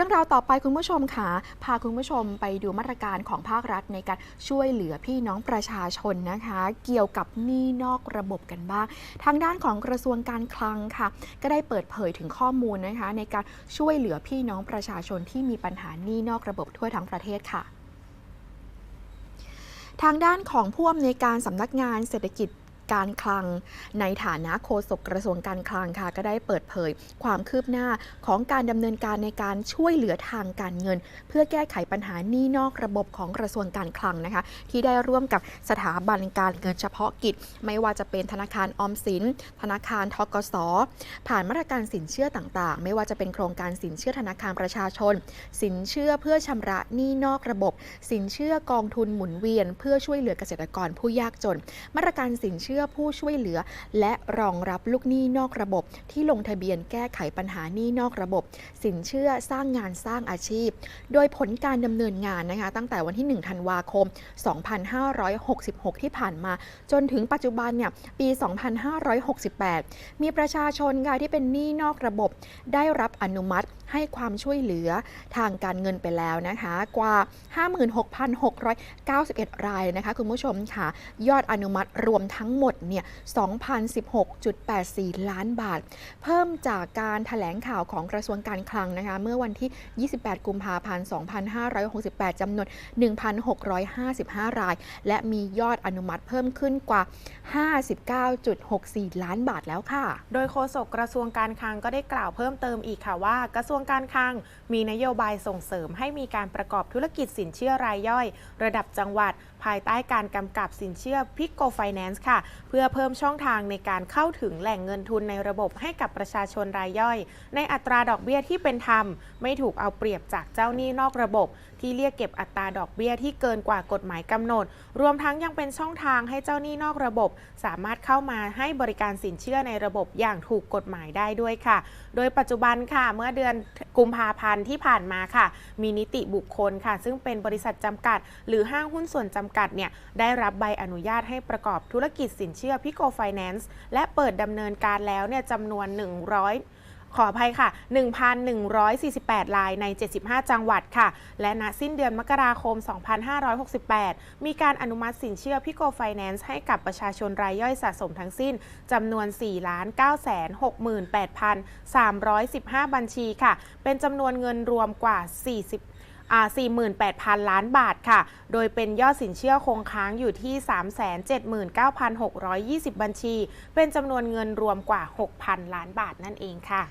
รื่องราวต่อไปคุณผู้ชมค่ะพาคุณผู้ชมไปดูมาตรการของภาครัฐในการช่วยเหลือพี่น้องประชาชนนะคะ เกี่ยวกับหนี้นอกระบบกันบ้าง ทางด้านของกระทรวงการคลังค่ะ ก็ได้เปิดเผยถึงข้อมูลนะคะ ในการช่วยเหลือพี่น้องประชาชนที่มีปัญหาหนี้นอกระบบทั่วทั้งประเทศค่ะทางด้านของผู้อำนวยการสำนักงานเศรษฐกิจ การคลัง ในฐานะโฆษกกระทรวงการคลังค่ะก็ได้เปิดเผย ความคืบหน้าของการดำเนินการในการช่วยเหลือทางการเงิน เพื่อแก้ไขปัญหาหนี้นอกระบบของกระทรวงการคลังนะคะที่ได้ร่วมกับสถาบันการเงินเฉพาะกิจ ไม่ว่าจะเป็นธนาคารออมสิน ธนาคารทกส ผ่านมาตรการสินเชื่อต่างๆ ไม่ว่าจะเป็นโครงการสินเชื่อธนาคารประชาชน สินเชื่อเพื่อชำระหนี้นอกระบบ สินเชื่อกองทุนหมุนเวียน เพื่อช่วยเหลือเกษตรกรผู้ยากจน มาตรการสินเชื่อื่อผู้ช่วยเหลือ และรองรับลูกหนี้นอกระบบ ที่ลงทะเบียนแก้ไขปัญหาหนี้นอกระบบ สินเชื่อสร้างงานสร้างอาชีพ โดยผลการดำเนินงานนะคะตั้งแต่วันที่ 1 ธันวาคม 2566 ที่ผ่านมา จนถึงปัจจุบันเนี่ยปี 2568 มีประชาชนค่ะที่เป็นหนี้นอกระบบ ได้รับอนุมัติให้ความช่วยเหลือทางการเงินไปแล้วนะคะกว่า 56,691 รายนะคะคุณผู้ชมค่ะ ยอดอนุมัติรวมทั้งหมดเนี่ย 2,016.84 ล้านบาท เพิ่มจากการถแถลงข่าวของกระทรวงการคลังนะคะ เมื่อวันที่ 28 กุมภาพันธ์ 2568 จำนวน 1,655 ราย และมียอดอนุมัติเพิ่มขึ้นกว่า 59.64 ล้านบาทแล้วค่ะ โดยโฆษกกระทรวงการคลังก็ได้กล่าวเพิ่มเติมอีกค่ะว่า กระทรวงการคลังมีนโยบายส่งเสริมให้มีการประกอบธุรกิจสินเชื่อรายย่อย ระดับจังหวัด ภายใต้การกำกับสินเชื่อพิกโกไฟแนนซ์ค่ะเพื่อเพิ่มช่องทางในการเข้าถึงแหล่งเงินทุนในระบบให้กับประชาชนรายย่อย ในอัตราดอกเบี้ยที่เป็นธรรม ไม่ถูกเอาเปรียบจากเจ้าหนี้นอกระบบ ที่เรียกเก็บอัตราดอกเบี้ยที่เกินกว่ากฎหมายกำหนด รวมทั้งยังเป็นช่องทางให้เจ้าหนี้นอกระบบ สามารถเข้ามาให้บริการสินเชื่อในระบบอย่างถูกกฎหมายได้ด้วยค่ะ โดยปัจจุบันค่ะ เมื่อเดือนกุมภาพันธ์ที่ผ่านมาค่ะ มีนิติบุคคลค่ะ ซึ่งเป็นบริษัทจำกัด หรือห้างหุ้นส่วนจำกัดเนี่ยได้รับใบอนุญาตให้ประกอบธุรกิจสินนเชื่อพิโกไฟแนนซ์และเปิดดำเนินการแล้วเนี่ยจำนวน 100ขออภัยค่ะ 1,148 รายใน 75 จังหวัดค่ะ และณสิ้นเดือนมกราคม 2568 มีการอนุมัติสินเชื่อพิโกไฟแนนซ์ให้กับประชาชนรายย่อยสะสมทั้งสิ้นจำนวน 4,968,315 บัญชีค่ะ เป็นจำนวนเงินรวมกว่า 40 48,000 ล้านบาทค่ะ โดยเป็นยอดสินเชื่อคงค้างอยู่ที่ 379,620 บัญชี เป็นจำนวนเงินรวมกว่า 6,000 ล้านบาทนั่นเองค่ะ